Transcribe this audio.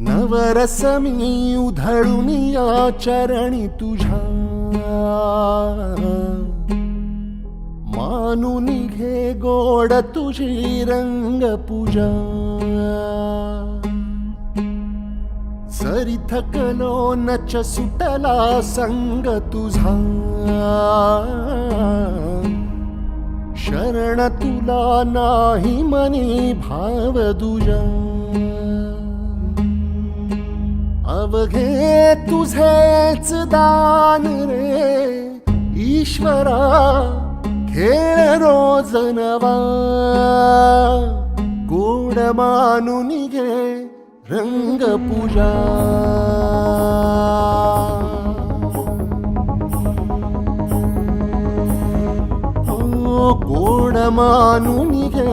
नवरस मी उधळून या चरणी तुझ्या. मानून घे गोड तुझी रंग पूजा सरी थकलो नच सुटला संग तुझा. शरण तुला नाही मनी भाव बघे तुझेच दान रे ईश्वरा खेळ रोज नवा गोड मानून घे रंग पूजा. गोड मानून घे